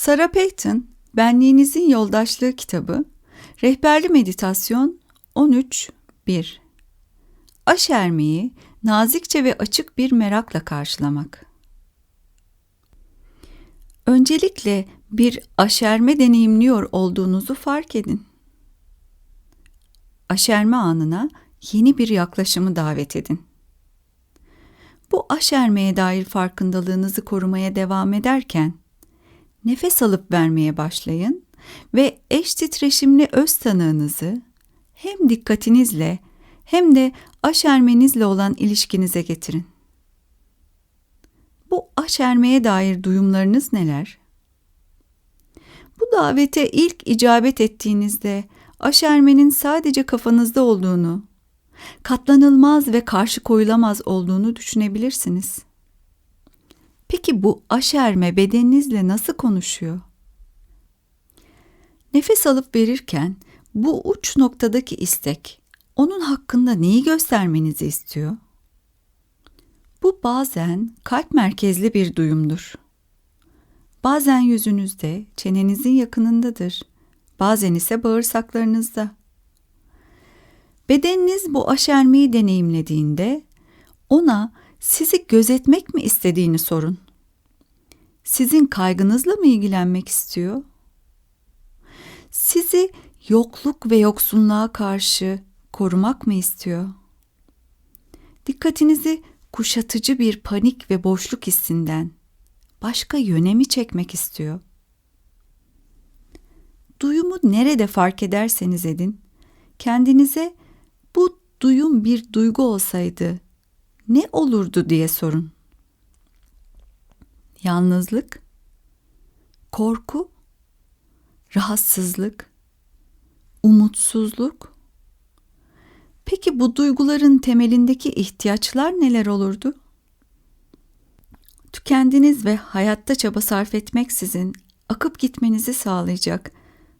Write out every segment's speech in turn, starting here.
Sarah Payton, Benliğinizin Yoldaşlığı kitabı, Rehberli Meditasyon 13.1 Aşermeyi nazikçe ve açık bir merakla karşılamak. Öncelikle bir aşerme deneyimliyor olduğunuzu fark edin. Aşerme anına yeni bir yaklaşımı davet edin. Bu aşermeye dair farkındalığınızı korumaya devam ederken nefes alıp vermeye başlayın ve eş titreşimli öz tanığınızı hem dikkatinizle hem de aşermenizle olan ilişkinize getirin. Bu aşermeye dair duyumlarınız neler? Bu davete ilk icabet ettiğinizde aşermenin sadece kafanızda olduğunu, katlanılmaz ve karşı koyulamaz olduğunu düşünebilirsiniz. Peki bu aşerme bedeninizle nasıl konuşuyor? Nefes alıp verirken bu uç noktadaki istek onun hakkında neyi göstermenizi istiyor? Bu bazen kalp merkezli bir duyumdur. Bazen yüzünüzde, çenenizin yakınındadır. Bazen ise bağırsaklarınızda. Bedeniniz bu aşermeyi deneyimlediğinde ona sizi gözetmek mi istediğini sorun. Sizin kaygınızla mı ilgilenmek istiyor? Sizi yokluk ve yoksunluğa karşı korumak mı istiyor? Dikkatinizi kuşatıcı bir panik ve boşluk hissinden başka yöne mi çekmek istiyor? Duyumu nerede fark ederseniz edin, kendinize bu duyum bir duygu olsaydı ne olurdu diye sorun. Yalnızlık, korku, rahatsızlık, umutsuzluk. Peki bu duyguların temelindeki ihtiyaçlar neler olurdu? Tükendiniz ve hayatta çaba sarf etmeksizin akıp gitmenizi sağlayacak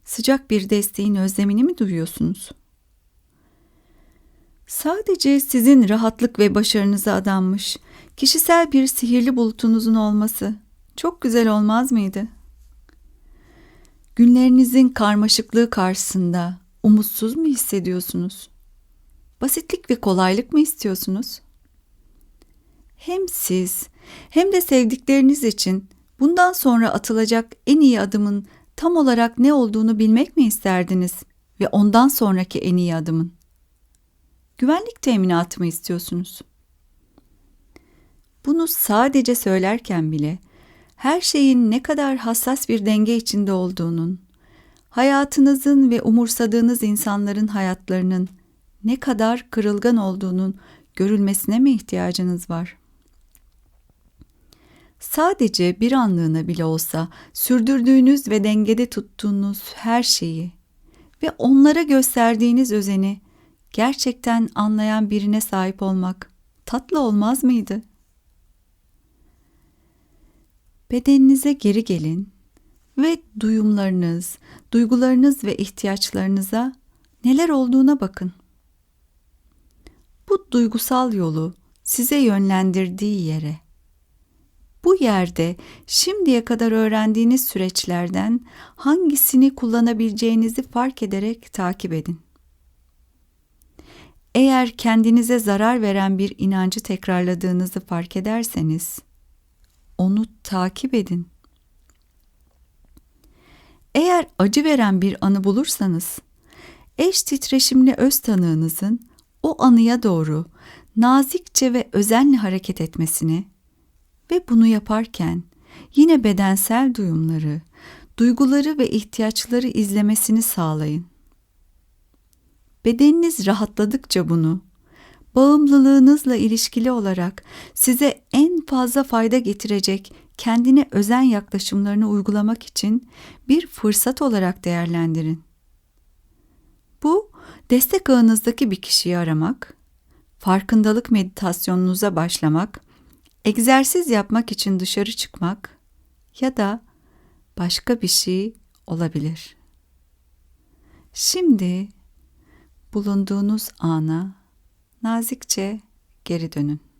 sıcak bir desteğin özlemini mi duyuyorsunuz? Sadece sizin rahatlık ve başarınıza adanmış kişisel bir sihirli bulutunuzun olması çok güzel olmaz mıydı? Günlerinizin karmaşıklığı karşısında umutsuz mu hissediyorsunuz? Basitlik ve kolaylık mı istiyorsunuz? Hem siz hem de sevdikleriniz için bundan sonra atılacak en iyi adımın tam olarak ne olduğunu bilmek mi isterdiniz ve ondan sonraki en iyi adımın? Güvenlik teminatı mı istiyorsunuz? Bunu sadece söylerken bile her şeyin ne kadar hassas bir denge içinde olduğunun, hayatınızın ve umursadığınız insanların hayatlarının ne kadar kırılgan olduğunun görülmesine mi ihtiyacınız var? Sadece bir anlığına bile olsa sürdürdüğünüz ve dengede tuttuğunuz her şeyi ve onlara gösterdiğiniz özeni gerçekten anlayan birine sahip olmak tatlı olmaz mıydı? Bedeninize geri gelin ve duyumlarınız, duygularınız ve ihtiyaçlarınıza neler olduğuna bakın. Bu duygusal yolu size yönlendirdiği yere bu yerde şimdiye kadar öğrendiğiniz süreçlerden hangisini kullanabileceğinizi fark ederek takip edin. Eğer kendinize zarar veren bir inancı tekrarladığınızı fark ederseniz onu takip edin. Eğer acı veren bir anı bulursanız eş titreşimli öz tanığınızın o anıya doğru nazikçe ve özenle hareket etmesini ve bunu yaparken yine bedensel duyumları, duyguları ve ihtiyaçları izlemesini sağlayın. Bedeniniz rahatladıkça bunu bağımlılığınızla ilişkili olarak size en fazla fayda getirecek kendine özen yaklaşımlarını uygulamak için bir fırsat olarak değerlendirin. Bu destek ağınızdaki bir kişiyi aramak, farkındalık meditasyonunuza başlamak egzersiz yapmak için dışarı çıkmak ya da başka bir şey olabilir. Şimdi bulunduğunuz ana nazikçe geri dönün.